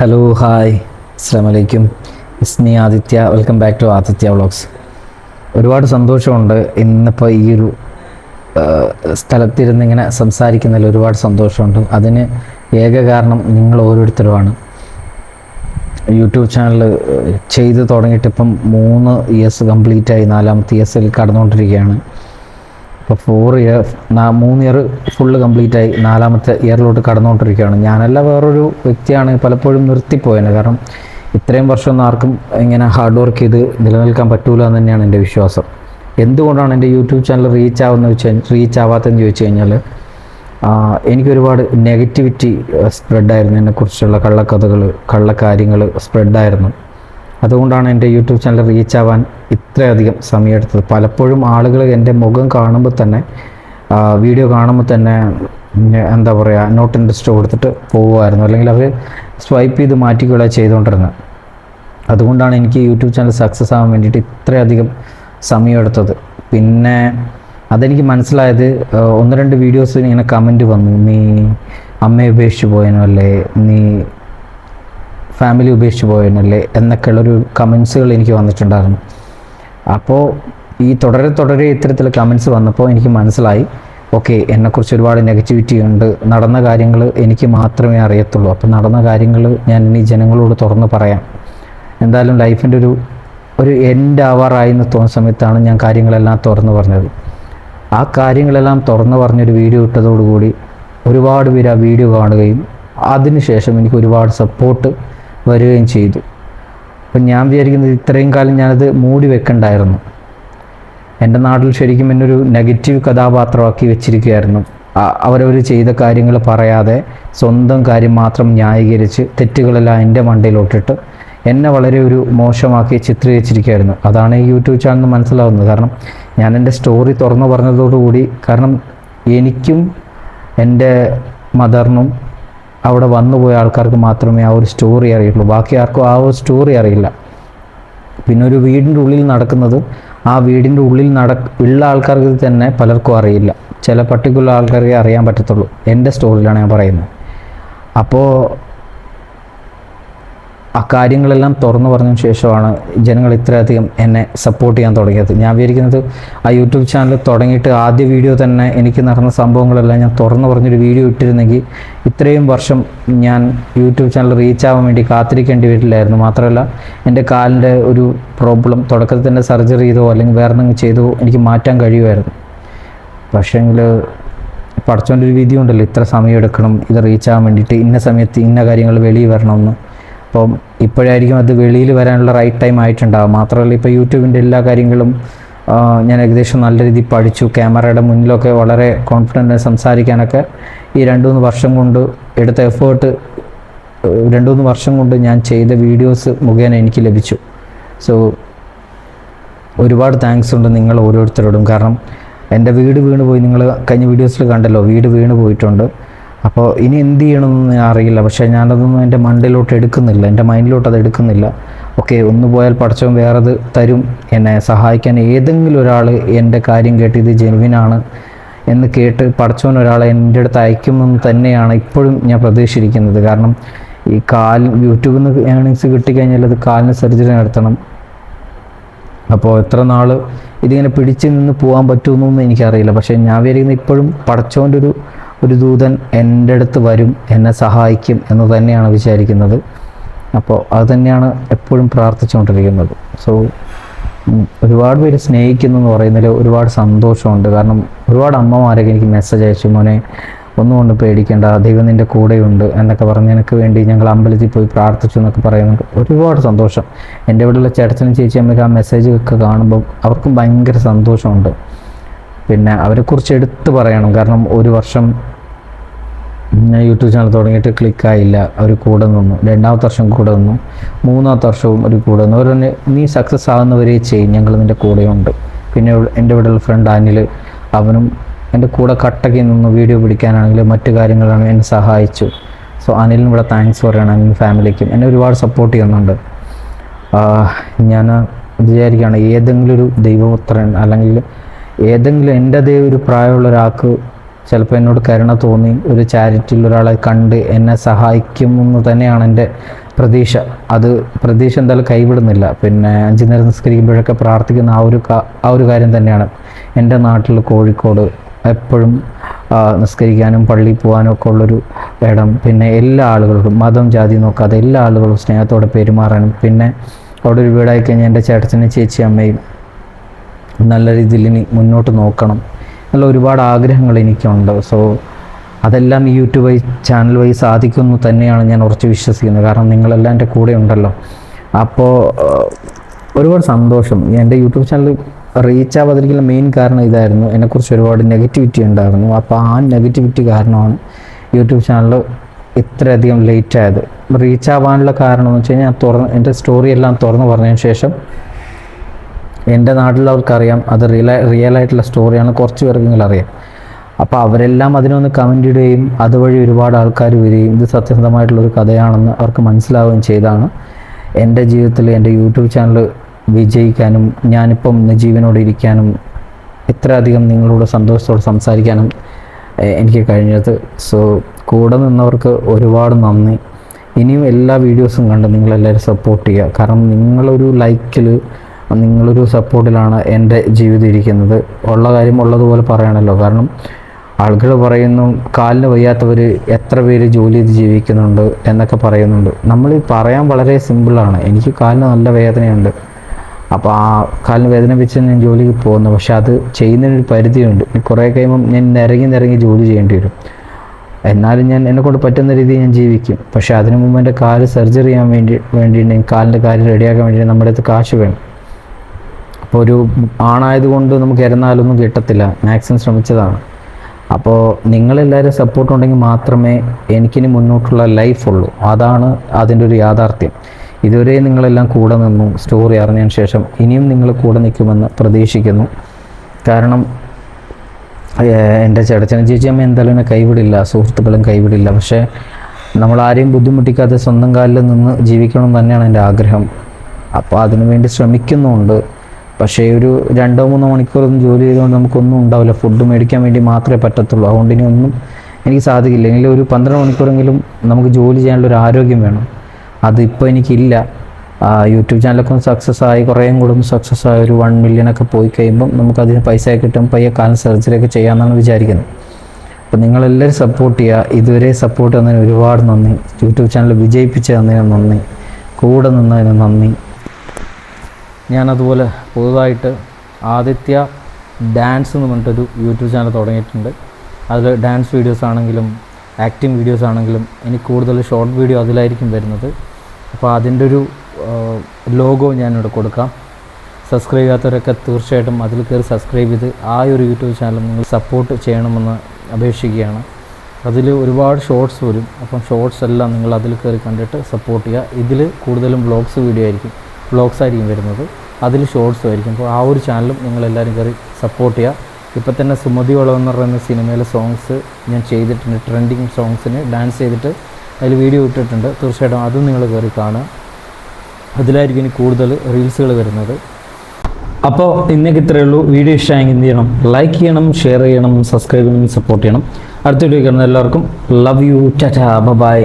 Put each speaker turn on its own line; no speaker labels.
Hello hi അസ്സാമലൈക്കും ഇസ്മി Aditya welcome back to Aditya vlogs ഒരുപാട് സന്തോഷമുണ്ട് ഇന്നിപ്പോൾ ഈ ഒരു സ്ഥലത്തിരുന്ന് ഇങ്ങനെ സംസാരിക്കുന്നതിൽ ഒരുപാട് സന്തോഷമുണ്ട്. അതിന് ഏക കാരണം നിങ്ങൾ ഓരോരുത്തരുമാണ്. യൂട്യൂബ് ചാനൽ ചെയ്ത് തുടങ്ങിയിട്ട് ഇപ്പം മൂന്ന് ഇയേഴ്സ് കംപ്ലീറ്റായി നാലാമത്തെ ഇയേഴ്സിൽ കടന്നുകൊണ്ടിരിക്കുകയാണ്. ഇപ്പോൾ ഫോർ ഇയർ മൂന്ന് ഇയർ ഫുള്ള് കംപ്ലീറ്റ് ആയി നാലാമത്തെ ഇയറിലോട്ട് കടന്നുകൊണ്ടിരിക്കുകയാണ് ഞാനല്ല വേറൊരു വ്യക്തിയാണ് പലപ്പോഴും നിർത്തിപ്പോയത് കാരണം ഇത്രയും വർഷമൊന്നും ആർക്കും ഇങ്ങനെ ഹാർഡ് വർക്ക് ചെയ്ത് നിലനിൽക്കാൻ പറ്റൂല എന്ന് തന്നെയാണ് എന്റെ വിശ്വാസം. എന്തുകൊണ്ടാണ് എന്റെ യൂട്യൂബ് ചാനൽ റീച്ച് ആവുന്ന വെച്ചാൽ റീച്ച് ആവാത്തതെന്ന് ചോദിച്ചു കഴിഞ്ഞാൽ എനിക്കൊരുപാട് നെഗറ്റിവിറ്റി സ്പ്രെഡായിരുന്നു എന്നെക്കുറിച്ചുള്ള കള്ളക്കഥകൾ കള്ളക്കാര്യങ്ങൾ സ്പ്രെഡായിരുന്നു അതുകൊണ്ടാണ് എന്റെ യൂട്യൂബ് ചാനൽ റീച്ച് ആവാൻ ഇത്രയധികം സമയമെടുത്തത്. പലപ്പോഴും ആളുകൾ എന്റെ മുഖം കാണുമ്പോൾ തന്നെ വീഡിയോ കാണുമ്പോൾ തന്നെ എന്താ പറയുക നോട്ട് ഇൻട്രസ്റ്റ് കൊടുത്തിട്ട് പോകുമായിരുന്നു അല്ലെങ്കിൽ അവർ സ്വൈപ്പ് ചെയ്ത് മാറ്റിക്കൊള്ളുക ചെയ്തുകൊണ്ടിരുന്നത്. അതുകൊണ്ടാണ് എനിക്ക് യൂട്യൂബ് ചാനൽ സക്സസ് ആവാൻ വേണ്ടിയിട്ട് ഇത്രയധികം സമയമെടുത്തത്. പിന്നെ അതെനിക്ക് മനസ്സിലായത് ഒന്ന് രണ്ട് വീഡിയോസ് ഇങ്ങനെ കമന്റ് വന്നു. നീ അമ്മയെ ഉപേക്ഷിച്ച് പോയനോ? അല്ലേ? നീ ഫാമിലി ഉപേക്ഷിച്ച് പോയനല്ലേ എന്നൊക്കെയുള്ളൊരു കമൻസുകൾ എനിക്ക് വന്നിട്ടുണ്ടായിരുന്നു. അപ്പോൾ ഈ തുടരെ തുടരെ ഇത്തരത്തിൽ കമൻസ് വന്നപ്പോൾ എനിക്ക് മനസ്സിലായി ഓക്കെ എന്നെക്കുറിച്ച് ഒരുപാട് നെഗറ്റിവിറ്റി ഉണ്ട്. നടന്ന കാര്യങ്ങൾ എനിക്ക് മാത്രമേ അറിയത്തുള്ളൂ. അപ്പം നടന്ന കാര്യങ്ങൾ ഞാൻ ഇനി ജനങ്ങളോട് തുറന്ന് പറയാം. എന്തായാലും ലൈഫിന്റെ ഒരു ഒരു എൻഡ് ആവാറായി എന്ന് തോന്നുന്ന സമയത്താണ് ഞാൻ കാര്യങ്ങളെല്ലാം തുറന്നു പറഞ്ഞത്. ആ കാര്യങ്ങളെല്ലാം തുറന്നു പറഞ്ഞൊരു വീഡിയോ ഇട്ടതോടുകൂടി ഒരുപാട് പേര് ആ വീഡിയോ കാണുകയും അതിനുശേഷം എനിക്ക് ഒരുപാട് സപ്പോർട്ട് വരികയും ചെയ്തു. അപ്പം ഞാൻ വിചാരിക്കുന്നത് ഇത്രയും കാലം ഞാനത് മൂടി വെക്കണ്ടായിരുന്നു. എന്റെ നാട്ടിൽ ശരിക്കും എന്നൊരു നെഗറ്റീവ് കഥാപാത്രമാക്കി വെച്ചിരിക്കുകയായിരുന്നു. അവരവർ ചെയ്ത കാര്യങ്ങൾ പറയാതെ സ്വന്തം കാര്യം മാത്രം ന്യായീകരിച്ച് തെറ്റുകളെല്ലാം എന്റെ മണ്ടയിലോട്ടിട്ട് എന്നെ വളരെ ഒരു മോശമാക്കി ചിത്രീകരിച്ചിരിക്കുകയായിരുന്നു. അതാണ് ഈ യൂട്യൂബ് ചാനൽ മനസ്സിലാവുന്നത്. കാരണം ഞാൻ എന്റെ സ്റ്റോറി തുറന്നു പറഞ്ഞതോടുകൂടി കാരണം എനിക്കും എന്റെ മദറിനും അവിടെ വന്നുപോയ ആൾക്കാർക്ക് മാത്രമേ ആ ഒരു സ്റ്റോറി അറിയുള്ളൂ ബാക്കി ആർക്കും ആ ഒരു സ്റ്റോറി അറിയില്ല. പിന്നെ ഒരു വീടിന്റെ ഉള്ളിൽ നടക്കുന്നത് ആ വീടിന്റെ ഉള്ളിൽ നട ഉള്ള ആൾക്കാർക്ക് തന്നെ പലർക്കും അറിയില്ല. ചില പർട്ടിക്കുലർ ആൾക്കാർക്ക് അറിയാൻ പറ്റത്തുള്ളൂ. എന്റെ സ്റ്റോറിയിലാണ് ഞാൻ പറയുന്നത്. അപ്പോൾ ആ കാര്യങ്ങളെല്ലാം തുറന്നു പറഞ്ഞതിന് ശേഷമാണ് ജനങ്ങൾ ഇത്രയധികം എന്നെ സപ്പോർട്ട് ചെയ്യാൻ തുടങ്ങിയത്. ഞാൻ വിചാരിക്കുന്നത് ആ യൂട്യൂബ് ചാനൽ തുടങ്ങിയിട്ട് ആദ്യ വീഡിയോ തന്നെ എനിക്ക് നടന്ന സംഭവങ്ങളെല്ലാം ഞാൻ തുറന്നു പറഞ്ഞൊരു വീഡിയോ ഇട്ടിരുന്നെങ്കിൽ ഇത്രയും വർഷം ഞാൻ യൂട്യൂബ് ചാനൽ റീച്ച് ആവാൻ വേണ്ടി കാത്തിരിക്കേണ്ടി വരില്ലായിരുന്നു. മാത്രമല്ല എന്റെ കാലിന്റെ ഒരു പ്രോബ്ലം തുടക്കത്തിൽ തന്നെ സർജറി ചെയ്തോ അല്ലെങ്കിൽ വേറെ എന്തെങ്കിലും ചെയ്തോ എനിക്ക് മാറ്റാൻ കഴിയുമായിരുന്നു. പക്ഷേങ്കിൽ പഠിച്ചോന്റെ ഒരു വിധി ഉണ്ടല്ലോ ഇത്ര സമയം എടുക്കണം ഇത് റീച്ച് ആവാൻ വേണ്ടിയിട്ട് ഇന്ന സമയത്ത് ഇന്ന കാര്യങ്ങൾ വെളിയിൽ വരണമെന്ന്. അപ്പം ഇപ്പോഴായിരിക്കും അത് വെളിയിൽ വരാനുള്ള റൈറ്റ് ടൈം ആയിട്ടുണ്ടാകും മാത്രമല്ല ഇപ്പോൾ യൂട്യൂബിന്റെ എല്ലാ കാര്യങ്ങളും ഞാൻ ഏകദേശം നല്ല രീതിയിൽ പഠിച്ചു. ക്യാമറയുടെ മുന്നിലൊക്കെ വളരെ കോൺഫിഡന്റ് സംസാരിക്കാനൊക്കെ ഈ രണ്ട് മൂന്ന് വർഷം കൊണ്ട് എടുത്ത എഫേർട്ട് രണ്ട് മൂന്ന് വർഷം കൊണ്ട് ഞാൻ ചെയ്ത വീഡിയോസ് മുഖേന എനിക്ക് ലഭിച്ചു. സോ ഒരുപാട് താങ്ക്സ് ഉണ്ട് നിങ്ങൾ ഓരോരുത്തരോടും. കാരണം എന്റെ വീട് വീണ് പോയി. നിങ്ങൾ കഴിഞ്ഞ വീഡിയോസിൽ കണ്ടല്ലോ വീട് വീണ് പോയിട്ടുണ്ട്. അപ്പോൾ ഇനി എന്ത് ചെയ്യണമെന്ന് അറിയില്ല. പക്ഷേ ഞാനതൊന്നും എന്റെ മണ്ടിലോട്ട് എടുക്കുന്നില്ല. എന്റെ മൈൻഡിലോട്ട് അത് എടുക്കുന്നില്ല. ഓക്കെ ഒന്ന് പോയാൽ പഠിച്ചവൻ വേറത് തരും. എന്നെ സഹായിക്കാൻ ഏതെങ്കിലും ഒരാൾ എന്റെ കാര്യം കേട്ട് ഇത് ജെനുവിനാണ് എന്ന് കേട്ട് പഠിച്ചവൻ ഒരാൾ എന്റെ അടുത്ത് അയക്കുമെന്ന് തന്നെയാണ് ഇപ്പോഴും ഞാൻ പ്രതീക്ഷിച്ചിരിക്കുന്നത്. കാരണം ഈ കാൽ യൂട്യൂബിൽ നിന്ന് ഏണിങ്സ് കിട്ടിക്കഴിഞ്ഞാൽ അത് കാലിന് സർജറി നടത്തണം. അപ്പോൾ എത്ര നാൾ ഇതിങ്ങനെ പിടിച്ച് നിന്ന് പോകാൻ പറ്റുമെന്നൊന്നും എനിക്കറിയില്ല. പക്ഷേ ഞാൻ വിചാരിക്കുന്നത് ഇപ്പോഴും പടച്ചോന്റെ ഒരു ഒരു ദൂതൻ എന്റെ അടുത്ത് വരും എന്നെ സഹായിക്കും എന്ന് തന്നെയാണ് വിചാരിക്കുന്നത്. അപ്പോൾ അത് തന്നെയാണ് എപ്പോഴും പ്രാർത്ഥിച്ചുകൊണ്ടിരിക്കുന്നത്. സോ ഒരുപാട് പേര് സ്നേഹിക്കുന്നു എന്ന് പറയുന്നതിൽ ഒരുപാട് സന്തോഷമുണ്ട്. കാരണം ഒരുപാട് അമ്മമാരൊക്കെ എനിക്ക് മെസ്സേജ് അയച്ചു മോനെ ഒന്നും കൊണ്ട് പേടിക്കേണ്ട ദൈവം നിന്റെ കൂടെയുണ്ട് എന്നൊക്കെ പറഞ്ഞ് എനിക്ക് വേണ്ടി ഞങ്ങൾ അമ്പലത്തിൽ പോയി പ്രാർത്ഥിച്ചു എന്നൊക്കെ പറയുന്നുണ്ട്. ഒരുപാട് സന്തോഷം. എന്റെ ഇവിടെയുള്ള ചേട്ടനും ചേച്ചി അമ്മയ്ക്ക് ആ മെസ്സേജ് ഒക്കെ കാണുമ്പോൾ അവർക്കും ഭയങ്കര സന്തോഷമുണ്ട്. പിന്നെ അവരെക്കുറിച്ച് എടുത്തു പറയണം. കാരണം ഒരു വർഷം ഞാൻ യൂട്യൂബ് ചാനൽ തുടങ്ങിയിട്ട് ക്ലിക്കായില്ല അവർ കൂടെ നിന്നു. രണ്ടാമത്തെ വർഷം കൂടെ നിന്നു. മൂന്നാമത്തെ വർഷവും ഒരു കൂടെ നിന്നു. അവർ തന്നെ നീ സക്സസ് ആകുന്നവരെ ചെയ്യും. ഞങ്ങൾ നിന്റെ കൂടെയുണ്ട്. പിന്നെ എന്റെ ഇവിടെയുള്ള ഫ്രണ്ട് അനിൽ അവനും എന്റെ കൂടെ കട്ടക്കി നിന്ന് വീഡിയോ പിടിക്കാനാണെങ്കിലും മറ്റു കാര്യങ്ങളാണ് എന്നെ സഹായിച്ചു. സോ അനിലിന് ഇവിടെ താങ്ക്സ് പറയണം. അനിൽ ഫാമിലിക്കും എന്നെ ഒരുപാട് സപ്പോർട്ട് ചെയ്യുന്നുണ്ട്. ഞാൻ വിചാരിക്കുകയാണ് ഏതെങ്കിലും ഒരു ദൈവപുത്രൻ അല്ലെങ്കിൽ ഏതെങ്കിലും എന്റെ അതേ ഒരു പ്രായമുള്ള ഒരാൾക്ക് ചിലപ്പോൾ എന്നോട് കരുണ തോന്നി ഒരു ചാരിറ്റിയിൽ ഒരാളെ കണ്ട് എന്നെ സഹായിക്കുമെന്ന് തന്നെയാണ് എന്റെ പ്രതീക്ഷ. അത് പ്രതീക്ഷ എന്തായാലും കൈവിടുന്നില്ല. പിന്നെ അഞ്ചു നേരം നിസ്കരിക്കുമ്പോഴൊക്കെ പ്രാർത്ഥിക്കുന്ന ആ ഒരു ആ ഒരു കാര്യം തന്നെയാണ്. എന്റെ നാട്ടിൽ കോഴിക്കോട് എപ്പോഴും നിസ്കരിക്കാനും പള്ളി പോകാനും ഒക്കെ ഉള്ളൊരു ഇടം. പിന്നെ എല്ലാ ആളുകൾക്കും മതം ജാതി നോക്കാതെ എല്ലാ ആളുകളും സ്നേഹത്തോടെ പെരുമാറാനും. പിന്നെ അവിടെ ഒരു വീടായി കഴിഞ്ഞാൽ എന്റെ ചേട്ടച്ചനും ചേച്ചി അമ്മയും നല്ല രീതിയിൽ ഇനി മുന്നോട്ട് നോക്കണം. എന്നുള്ള ഒരുപാട് ആഗ്രഹങ്ങൾ എനിക്കുണ്ട്. സോ അതെല്ലാം ഈ യൂട്യൂബ് വഴി ചാനൽ വഴി സാധിക്കുന്നു തന്നെയാണ് ഞാൻ ഉറച്ച് വിശ്വസിക്കുന്നത്. കാരണം നിങ്ങളെല്ലാം എന്റെ കൂടെ ഉണ്ടല്ലോ. അപ്പോൾ ഒരുപാട് സന്തോഷം. എന്റെ യൂട്യൂബ് ചാനൽ റീച്ച് ആവാതിരിക്കുന്ന മെയിൻ കാരണം ഇതായിരുന്നു. എന്നെക്കുറിച്ച് ഒരുപാട് നെഗറ്റിവിറ്റി ഉണ്ടായിരുന്നു. അപ്പോൾ ആ നെഗറ്റിവിറ്റി കാരണമാണ് യൂട്യൂബ് ചാനൽ ഇത്രയധികം ലേറ്റ് ആയത്. റീച്ച് ആവാനുള്ള കാരണം എന്ന് വെച്ച് കഴിഞ്ഞാൽ തുറന്ന് എന്റെ സ്റ്റോറി എല്ലാം തുറന്ന് പറഞ്ഞതിന് ശേഷം എന്റെ നാട്ടിലുള്ളവർക്കറിയാം അത് റിയൽ റിയൽ ആയിട്ടുള്ള സ്റ്റോറിയാണ് കുറച്ച് പേർക്കെങ്കിലും അറിയാം. അപ്പോൾ അവരെല്ലാം അതിനൊന്ന് കമന്റ് ഇടുകയും അതുവഴി ഒരുപാട് ആൾക്കാർ വരികയും ഇത് സത്യസന്ധമായിട്ടുള്ളൊരു കഥയാണെന്ന് അവർക്ക് മനസ്സിലാവുകയും ചെയ്താണ്. എന്റെ ജീവിതത്തിൽ എന്റെ യൂട്യൂബ് ചാനൽ വിജയിക്കാനും ഞാനിപ്പം ജീവനോടെ ഇരിക്കാനും ഇത്രയധികം നിങ്ങളോട് സന്തോഷത്തോടെ സംസാരിക്കാനും എനിക്ക് കഴിഞ്ഞത്. സോ കൂടെ നിന്നവർക്ക് ഒരുപാട് നന്ദി. ഇനിയും എല്ലാ വീഡിയോസും കണ്ട് നിങ്ങളെല്ലാവരും സപ്പോർട്ട് ചെയ്യുക. കാരണം നിങ്ങളൊരു ലൈക്കിൽ നിങ്ങളൊരു സപ്പോർട്ടിലാണ് എന്റെ ജീവിതം ഇരിക്കുന്നത്. ഉള്ള കാര്യം ഉള്ളതുപോലെ പറയണമല്ലോ കാരണം ആളുകൾ പറയുന്നു കാലിന് വയ്യാത്തവർ എത്ര പേര് ജോലി ചെയ്ത് ജീവിക്കുന്നുണ്ട് എന്നൊക്കെ പറയുന്നുണ്ട്. നമ്മൾ ഈ പറയാൻ വളരെ സിമ്പിളാണ് എനിക്ക് കാലിന് നല്ല വേദനയുണ്ട്. അപ്പോൾ ആ കാലിന് വേദന വെച്ച് ഞാൻ ജോലിക്ക് പോകുന്നു. പക്ഷെ അത് ചെയ്യുന്നതിനൊരു പരിധിയുണ്ട്. കുറേ കഴിയുമ്പം ഞാൻ നിരങ്ങി നിരങ്ങി ജോലി ചെയ്യേണ്ടി വരും. എന്നാലും ഞാൻ എന്നെക്കൊണ്ട് പറ്റുന്ന രീതിയിൽ ഞാൻ ജീവിക്കും. പക്ഷേ അതിനു മുമ്പ് എന്റെ കാൽ സർജറി ചെയ്യാൻ വേണ്ടി വേണ്ടിയിട്ടുണ്ടെങ്കിൽ കാലിന്റെ കാര്യം റെഡിയാക്കാൻ വേണ്ടി നമ്മുടെ അടുത്ത് കാശ് വേണം. അപ്പോൾ ഒരു ആണായതുകൊണ്ട് നമുക്ക് ഇരന്നാലൊന്നും കിട്ടത്തില്ല. മാക്സിമം ശ്രമിച്ചതാണ്. അപ്പോൾ നിങ്ങളെല്ലാവരും സപ്പോർട്ട് ഉണ്ടെങ്കിൽ മാത്രമേ എനിക്കിനി മുന്നോട്ടുള്ള ലൈഫ് ഉള്ളൂ. അതാണ് അതിന്റെ ഒരു യാഥാർത്ഥ്യം. ഇതുവരെ നിങ്ങളെല്ലാം കൂടെ നിന്നു. സ്റ്റോറി അറിഞ്ഞതിന് ശേഷം ഇനിയും നിങ്ങൾ കൂടെ നിൽക്കുമെന്ന് പ്രതീക്ഷിക്കുന്നു. കാരണം എന്റെ ചേട്ടച്ചനും ചേച്ചിയമ്മ എന്തായാലും കൈവിടില്ല. സുഹൃത്തുക്കളും കൈവിടില്ല. പക്ഷേ നമ്മൾ ആരെയും ബുദ്ധിമുട്ടിക്കാതെ സ്വന്തം കാലിൽ നിന്ന് ജീവിക്കണം തന്നെയാണ് എന്റെ ആഗ്രഹം. അപ്പോൾ അതിനുവേണ്ടി ശ്രമിക്കുന്നുണ്ട് പക്ഷേ ഒരു രണ്ടോ മൂന്നോ മണിക്കൂറൊന്നും ജോലി ചെയ്തുകൊണ്ട് നമുക്കൊന്നും ഉണ്ടാവില്ല. ഫുഡ് മേടിക്കാൻ വേണ്ടി മാത്രമേ പറ്റത്തുള്ളൂ. അതുകൊണ്ട് ഇനി ഒന്നും എനിക്ക് സാധിക്കില്ല. എങ്കിലും ഒരു പന്ത്രണ്ട് മണിക്കൂറെങ്കിലും നമുക്ക് ജോലി ചെയ്യാനുള്ള ഒരു ആരോഗ്യം വേണം. അതിപ്പോൾ എനിക്കില്ല. യൂട്യൂബ് ചാനലൊക്കെ സക്സസ് ആയി കുറേയും കൂടെ സക്സസ് ആയി ഒരു വൺ മില്യൺ ഒക്കെ പോയി കഴിയുമ്പം നമുക്കതിന് പൈസ കിട്ടും പയ്യെ കാലം സർജറി ഒക്കെ ചെയ്യാമെന്നാണ് വിചാരിക്കുന്നത്. അപ്പോൾ നിങ്ങളെല്ലാവരും സപ്പോർട്ട് ചെയ്യുക. ഇതുവരെ സപ്പോർട്ട് തന്നതിന് ഒരുപാട് നന്ദി. യൂട്യൂബ് ചാനൽ വിജയിപ്പിച്ച് തന്നതിന് നന്ദി. കൂടെ നിന്നതിന് നന്ദി. ഞാനതുപോലെ പുതുതായിട്ട് ആദിത്യ ഡാൻസ് എന്ന് പറഞ്ഞിട്ടൊരു യൂട്യൂബ് ചാനൽ തുടങ്ങിയിട്ടുണ്ട്. അതിൽ ഡാൻസ് വീഡിയോസ് ആണെങ്കിലും ആക്ടിങ് വീഡിയോസ് ആണെങ്കിലും എനിക്ക് കൂടുതൽ ഷോർട്ട് വീഡിയോ അതിലായിരിക്കും വരുന്നത്. അപ്പോൾ അതിന്റെ ഒരു ലോഗോ ഞാനിവിടെ കൊടുക്കാം. സബ്സ്ക്രൈബ് ചെയ്യാത്തവരൊക്കെ തീർച്ചയായിട്ടും അതിൽ കയറി സബ്സ്ക്രൈബ് ചെയ്ത് ആ ഒരു യൂട്യൂബ് ചാനൽ നിങ്ങൾ സപ്പോർട്ട് ചെയ്യണമെന്ന് അപേക്ഷിക്കുകയാണ്. അതിൽ ഒരുപാട് ഷോർട്സ് വരും. അപ്പം ഷോർട്സ് എല്ലാം നിങ്ങൾ അതിൽ കയറി കണ്ടിട്ട് സപ്പോർട്ട് ചെയ്യുക. ഇതിൽ കൂടുതലും വ്ളോഗ്സ് വീഡിയോ ആയിരിക്കും. വ്ളോഗ്സ് ആയിരിക്കും വരുന്നത്. അതിൽ ഷോർട്സ് ആയിരിക്കും. അപ്പോൾ ആ ഒരു ചാനലും നിങ്ങളെല്ലാവരും കയറി സപ്പോർട്ട് ചെയ്യുക. ഇപ്പം തന്നെ സുമതി വളവെന്ന് പറയുന്ന സിനിമയിലെ സോങ്സ് ഞാൻ ചെയ്തിട്ടുണ്ട്. ട്രെൻഡിങ് സോങ്സിന് ഡാൻസ് ചെയ്തിട്ട് അതിൽ വീഡിയോ ഇട്ടിട്ടുണ്ട്. തീർച്ചയായിട്ടും അതും നിങ്ങൾ കയറി കാണുക. അതിലായിരിക്കും ഇനി കൂടുതൽ റീൽസുകൾ വരുന്നത്. അപ്പോൾ ഇന്നേക്ക് ഇത്രയേ ഉള്ളൂ. വീഡിയോ ഇഷ്ടമായെങ്കിൽ എന്ത് ചെയ്യണം? ലൈക്ക് ചെയ്യണം ഷെയർ ചെയ്യണം സബ്സ്ക്രൈബ് ചെയ്യണം സപ്പോർട്ട് ചെയ്യണം. അടുത്ത വീഡിയോ കാണുന്ന എല്ലാവർക്കും ലവ് യു ടാറ്റ ബൈ